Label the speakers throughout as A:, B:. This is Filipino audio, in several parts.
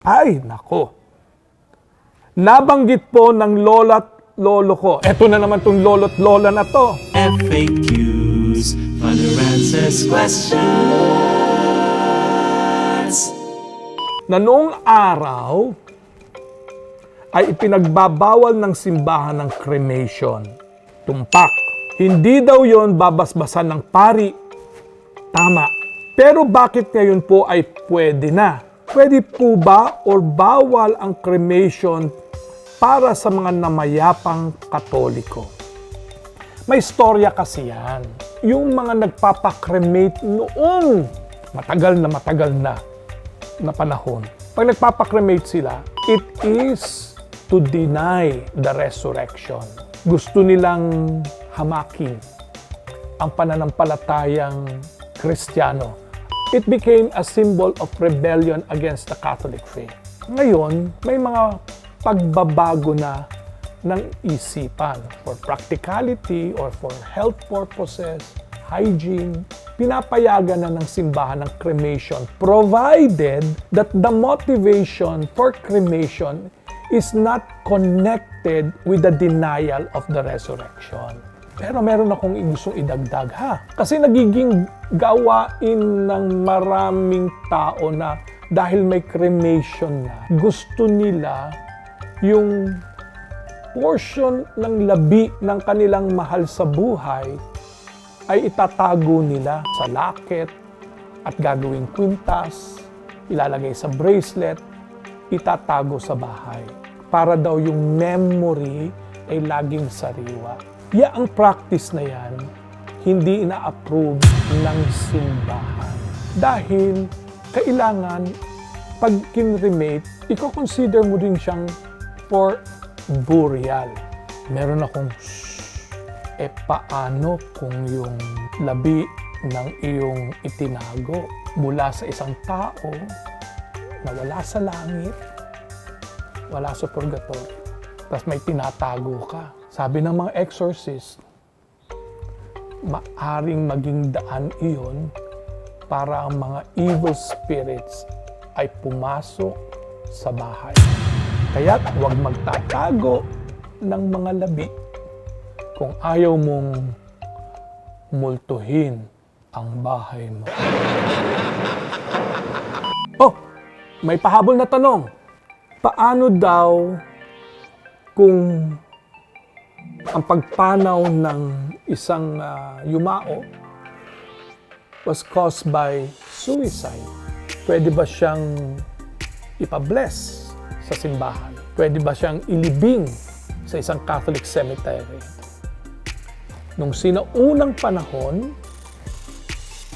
A: Ay, nako. Nabanggit po ng lola't lolo ko. Eto na naman tong lolo't lola na to.
B: FAQs, to answers questions.
A: Na noong araw ay ipinagbabawal ng simbahan ng cremation. Tumpak. Hindi daw yon babasbasan ng pari. Tama. Pero bakit ngayon po ay pwede na? Pwede po ba or bawal ang cremation para sa mga namayapang katoliko? May storya kasi yan. Yung mga nagpapakremate noong matagal na matagal na na panahon. Pag nagpapakremate sila, it is to deny the resurrection. Gusto nilang hamakin ang pananampalatayang Kristiyano. It became a symbol of rebellion against the Catholic faith. Ngayon, may mga pagbabago na ng isipan for practicality or for health purposes, hygiene, pinapayagan na ng simbahan ng cremation provided that the motivation for cremation is not connected with the denial of the resurrection. Pero meron akong gustong idagdag ha. Kasi nagiging gawain ng maraming tao na dahil may cremation na, gusto nila yung portion ng labi ng kanilang mahal sa buhay ay itatago nila sa locket at gagawing kwintas, ilalagay sa bracelet, itatago sa bahay. Para daw yung memory ay laging sariwa. Ya ang practice na yan, hindi ina-approve ng simbahan. Dahil kailangan pag kinremate, i-consider mo rin siyang for burial. Meron akong e paano kung yung labi ng iyong itinago mula sa isang tao na wala sa langit, wala sa purgatory, tapos may tinatago ka. Sabi ng mga exorcist, maaring maging daan iyon para ang mga evil spirits ay pumasok sa bahay. Kaya't huwag magtatago ng mga labi kung ayaw mong multuhin ang bahay mo. Oh, may pahabol na tanong. Paano daw kung ang pagpanaw ng isang ah, yumao was caused by suicide? Pwede ba siyang ipabless sa simbahan? Pwede ba siyang ilibing sa isang Catholic cemetery? Nung sinaunang panahon,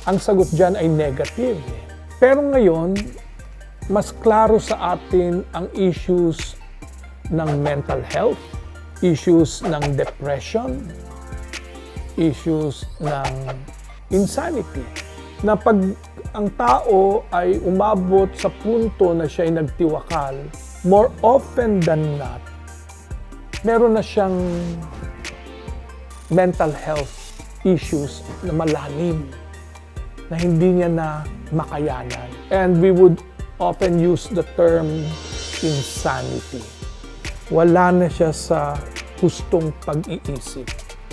A: ang sagot dyan ay negative. Pero ngayon, mas klaro sa atin ang issues ng mental health, issues ng depression, issues ng insanity. Na pag ang tao ay umabot sa punto na siya ay nagtiwakal, more often than not, meron na siyang mental health issues na malalim na hindi niya na makayanan. And we would often use the term insanity. Wala na siya sa hustong pag-iisip.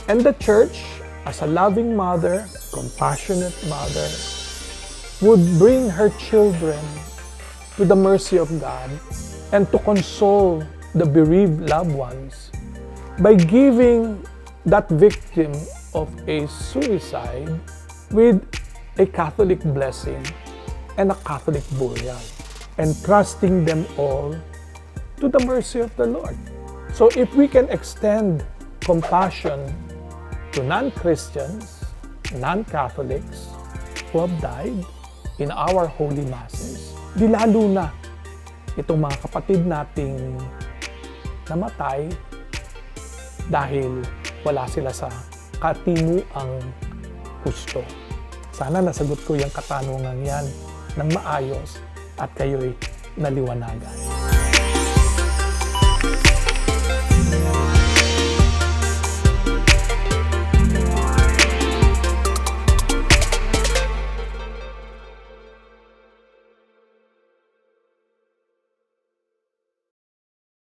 A: And the church, as a loving mother, compassionate mother, would bring her children to the mercy of God and to console the bereaved loved ones by giving that victim of a suicide with a Catholic blessing and a Catholic burial and trusting them all to the mercy of the Lord. So if we can extend compassion to non-Christians, non-Catholics who have died in our holy masses, di lalo na itong mga kapatid nating namatay dahil wala sila sa katimuang gusto. Sana nasagot ko yung katanungan yan ng maayos at kayo'y naliwanagan.